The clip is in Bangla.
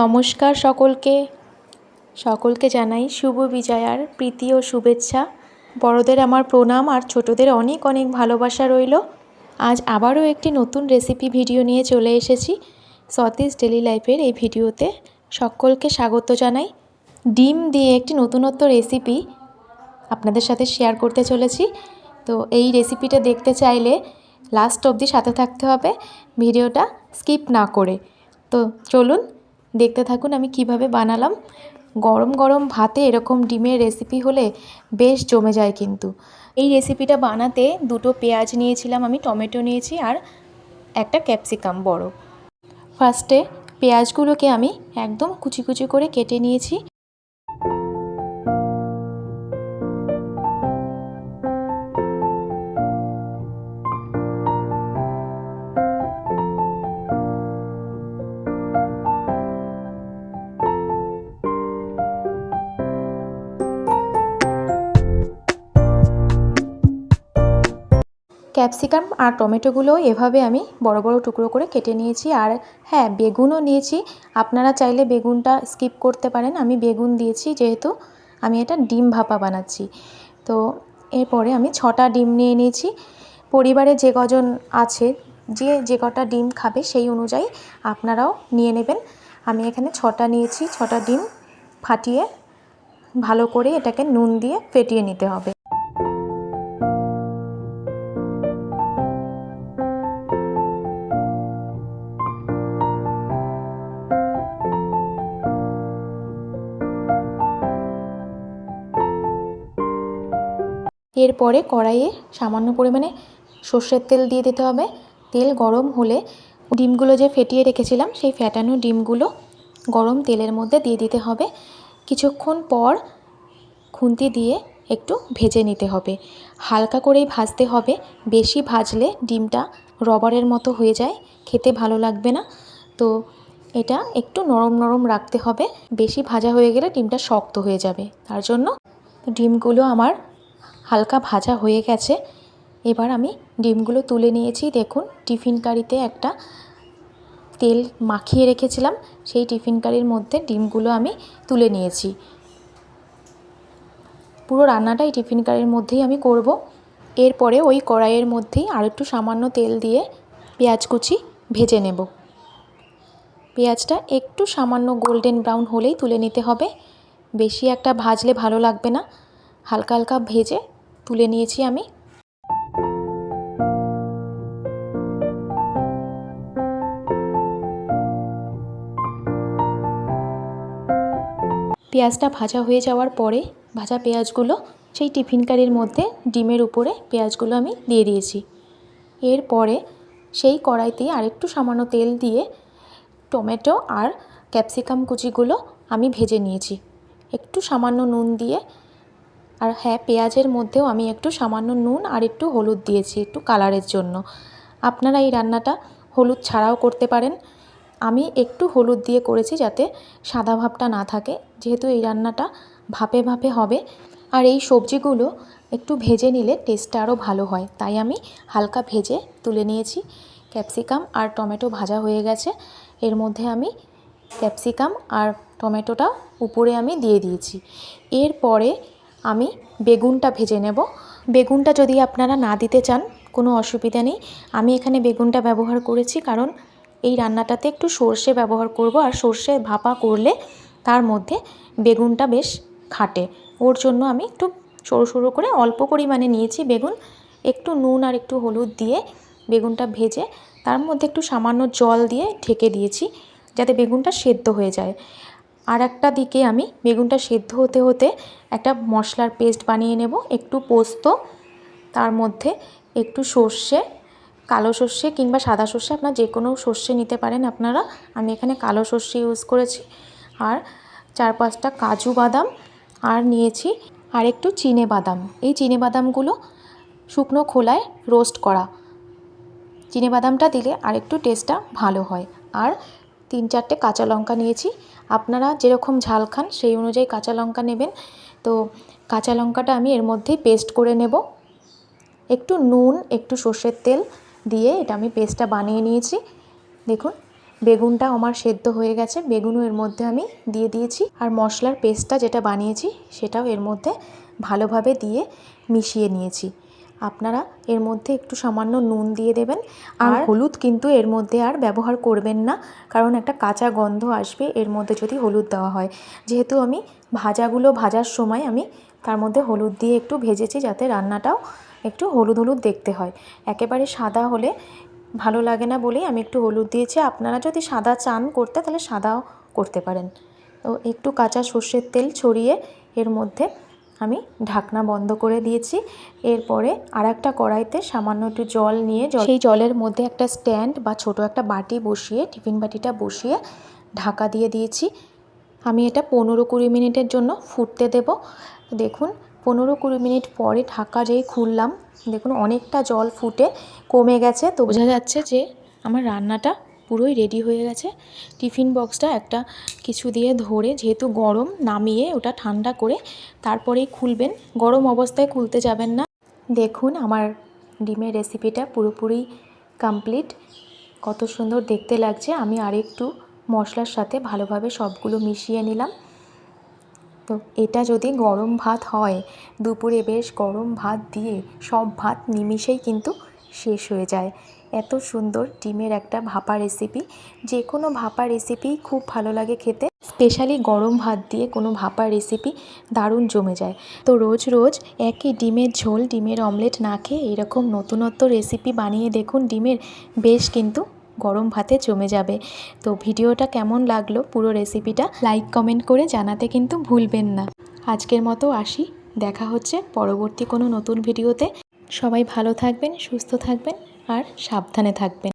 নমস্কার সকলকে। সকলকে জানাই শুভ বিজয়ার প্রীতি ও শুভেচ্ছা। বড়দের আমার প্রণাম আর ছোটদের অনেক অনেক ভালোবাসা রইল। আজ আবারও একটি নতুন রেসিপি ভিডিও নিয়ে চলে এসেছি সতীশ ডেলি লাইফের এই ভিডিওতে সকলকে স্বাগত জানাই। ডিম দিয়ে একটি নতুনত্ব রেসিপি আপনাদের সাথে শেয়ার করতে চলেছি। তো এই রেসিপিটা দেখতে চাইলে লাস্ট অবধি সাথে থাকতে হবে। ভিডিওটা স্কিপ না করে। তো চলুন দেখতে থাকুন আমি কীভাবে বানালাম। গরম গরম ভাতে এরকম ডিমের রেসিপি হলে বেশ জমে যায় কিন্তু। এই রেসিপিটা বানাতে দুটো পেঁয়াজ নিয়েছিলাম আমি, টমেটো নিয়েছি আর একটা ক্যাপসিকাম বড়। ফার্স্টে পেঁয়াজগুলোকে আমি একদম কুচি কুচি করে কেটে নিয়েছি। ক্যাপসিকাম আর টমেটোগুলো এভাবে আমি বড় বড় টুকরো করে কেটে নিয়েছি। আর হ্যাঁ বেগুনও নিয়েছি। আপনারা চাইলে বেগুনটা স্কিপ করতে পারেন। আমি বেগুন দিয়েছি যেহেতু আমি এটা ডিম ভাপা বানাচ্ছি। তো এরপরে আমি ছটা ডিম নিয়ে নিয়েছি। পরিবারে যে কজন আছে, যে যে কটা ডিম খাবে সেই অনুযায়ী আপনারাও নিয়ে নেবেন। আমি এখানে ছটা নিয়েছি। ছটা ডিম ফাটিয়ে ভালো করে এটাকে নুন দিয়ে ফেটিয়ে নিতে হবে। এরপরে কড়াইয়ে সামান্য পরিমাণে সর্ষের তেল দিয়ে দিতে হবে। তেল গরম হলে ডিমগুলো যে ফেটিয়ে রেখেছিলাম, সেই ফ্যাটানো ডিমগুলো গরম তেলের মধ্যে দিয়ে দিতে হবে। কিছুক্ষণ পর খুন্তি দিয়ে একটু ভেজে নিতে হবে। হালকা করেই ভাজতে হবে। বেশি ভাজলে ডিমটা রবারের মতো হয়ে যায়। খেতে ভালো লাগবে না। তো এটা একটু নরম নরম রাখতে হবে। বেশি ভাজা হয়ে গেলে ডিমটা শক্ত হয়ে যাবে। তার জন্য ডিমগুলো আমার হালকা ভাজা হয়ে গেছে। এবার আমি ডিমগুলো তুলে নিয়েছি। দেখুন, টিফিন কারিতে একটা তেল মাখিয়ে রেখেছিলাম। সেই টিফিন কারির মধ্যে ডিমগুলো আমি তুলে নিয়েছি। পুরো রান্নাটাই টিফিন কারির মধ্যেই আমি করব। এরপরে ওই কড়াইয়ের মধ্যেই আর একটু সামান্য তেল দিয়ে পেঁয়াজ কুচি ভেজে নেব। পেঁয়াজটা একটু সামান্য গোল্ডেন ব্রাউন হলেই তুলে নিতে হবে। বেশি একটা ভাজলে ভালো লাগবে না। হালকা হালকা ভেজে তুলে নিয়েছি আমি। পেঁয়াজটা ভাজা হয়ে যাওয়ার পরে ভাজা পেঁয়াজগুলো সেই টিফিন কারির মধ্যে ডিমের উপরে পেঁয়াজগুলো আমি দিয়ে দিয়েছি। এরপরে সেই কড়াইতে আরেকটু সামান্য তেল দিয়ে টমেটো আর ক্যাপসিকাম কুচিগুলো আমি ভেজে নিয়েছি। একটু সামান্য নুন দিয়ে আর হ্যাঁ পেঁয়াজের মধ্যেও আমি একটু সামান্য নুন আর একটু হলুদ দিয়েছি একটু কালারের জন্য। আপনারা এই রান্নাটা হলুদ ছাড়াও করতে পারেন। আমি একটু হলুদ দিয়ে করেছি যাতে সাদা ভাবটা না থাকে, যেহেতু এই রান্নাটা ভাপে ভাপে হবে। আর এই সবজিগুলো একটু ভেজে নিলে টেস্টটা আরও ভালো হয়। তাই আমি হালকা ভেজে তুলে নিয়েছি। ক্যাপসিকাম আর টমেটো ভাজা হয়ে গেছে। এর মধ্যে আমি ক্যাপসিকাম আর টমেটোটা উপরে আমি দিয়ে দিয়েছি। এরপরে আমি বেগুনটা ভেজে নেব। বেগুনটা যদি আপনারা না দিতে চান, কোনো অসুবিধা নেই। আমি এখানে বেগুনটা ব্যবহার করেছি কারণ এই রান্নাটাতে একটু সর্ষে ব্যবহার করব আর সর্ষে ভাপা করলে তার মধ্যে বেগুনটা বেশ খাটে। ওর জন্য আমি একটু সরু সরু করে অল্প পরিমাণে নিয়েছি বেগুন। একটু নুন আর একটু হলুদ দিয়ে বেগুনটা ভেজে তার মধ্যে একটু সামান্য জল দিয়ে ঢেকে দিয়েছি যাতে বেগুনটা সেদ্ধ হয়ে যায়। আর একটা দিকে আমি বেগুনটা সেদ্ধ হতে হতে একটা মশলার পেস্ট বানিয়ে নেব, একটু পোস্ত, তার মধ্যে একটু সর্ষে, কালো সর্ষে কিংবা সাদা সর্ষে, আপনার যে কোনো সর্ষে নিতে পারেন আপনারা। আমি এখানে কালো সর্ষে ইউজ করেছি। আর চার পাঁচটা কাজু বাদাম, আর নিয়েছি আর একটু চিনে বাদাম। এই চিনে বাদামগুলো শুকনো খোলায় রোস্ট করা। চিনে বাদামটা দিলে আর একটু টেস্টটা ভালো হয়। আর তিন চারটে কাঁচা লঙ্কা নিয়েছি। আপনারা যেরকম ঝাল খান সেই অনুযায়ী কাঁচা লঙ্কা নেবেন। তো কাঁচা লঙ্কাটা আমি এর মধ্যেই পেস্ট করে নেব। একটু নুন, একটু সর্ষের তেল দিয়ে এটা আমি পেস্টটা বানিয়ে নিয়েছি। দেখুন, বেগুনটা আমার সেদ্ধ হয়ে গেছে। বেগুনও এর মধ্যে আমি দিয়ে দিয়েছি। আর মশলার পেস্টটা যেটা বানিয়েছি সেটাও এর মধ্যে ভালোভাবে দিয়ে মিশিয়ে নিয়েছি। আপনারা এর মধ্যে একটু সামান্য নুন দিয়ে দেবেন। আর হলুদ কিন্তু এর মধ্যে আর ব্যবহার করবেন না কারণ একটা কাঁচা গন্ধ আসবে এর মধ্যে যদি হলুদ দেওয়া হয়। যেহেতু আমি ভাজাগুলো ভাজার সময় আমি তার মধ্যে হলুদ দিয়ে একটু ভেজেছি যাতে রান্নাটাও একটু হলুদ হলুদ দেখতে হয়। একেবারে সাদা হলে ভালো লাগে না বলেই আমি একটু হলুদ দিয়েছি। আপনারা যদি সাদা চান করতে তাহলে সাদাও করতে পারেন। তো একটু কাঁচা সর্ষের তেল ছড়িয়ে এর মধ্যে আমি ঢাকনা বন্ধ করে দিয়েছি। এরপরে আর একটা কড়াইতে সামান্য একটু জল নিয়ে জল সেই জলের মধ্যে একটা স্ট্যান্ড বা ছোট একটা বাটি বসিয়ে, টিফিন বাটিটা বসিয়ে ঢাকা দিয়ে দিয়েছি। আমি এটা পনেরো কুড়ি মিনিটের জন্য ফুটতে দেব। দেখুন, পনেরো কুড়ি মিনিট পরে ঢাকা যেই খুললাম, দেখুন অনেকটা জল ফুটে কমে গেছে। তো বোঝা যাচ্ছে যে আমার রান্নাটা পুরোই রেডি হয়ে গেছে। টিফিন বক্সটা একটা কিছু দিয়ে ধরে যেহেতু গরম নামিয়ে ওটা ঠান্ডা করে তারপরেই খুলবেন। গরম অবস্থায় খুলতে যাবেন না। দেখুন আমার ডিমের রেসিপিটা পুরোপুরি কমপ্লিট কত সুন্দর দেখতে লাগছে। আমি আরেকটু মশলার সাথে ভালোভাবে সবগুলো মিশিয়ে নিলাম। তো এটা যদি গরম ভাত হয়, দুপুরে বেশ গরম ভাত দিয়ে সব ভাত নিমিষেই কিন্তু শেষ হয়ে যায়। এত সুন্দর ডিমের একটা ভাপা রেসিপি যে কোনো ভাপা রেসিপি খুব ভালো লাগে খেতে। স্পেশালি গরম ভাত দিয়ে কোনো ভাপা রেসিপি দারুণ জমে যায়। তো রোজ রোজ একই ডিমের ঝোল, ডিমের অমলেট না খেয়ে এরকম নতুনত্ব রেসিপি বানিয়ে দেখুন, ডিমের বেশ কিন্তু গরম ভাতে জমে যাবে। তো ভিডিওটা কেমন লাগল পুরো রেসিপিটা লাইক কমেন্ট করে জানাতে কিন্তু ভুলবেন না। আজকের মতো আসি, দেখা হচ্ছে পরবর্তী কোনো নতুন ভিডিওতে। সবাই ভালো থাকবেন, সুস্থ থাকবেন। আর সাবধানে থাকবেন।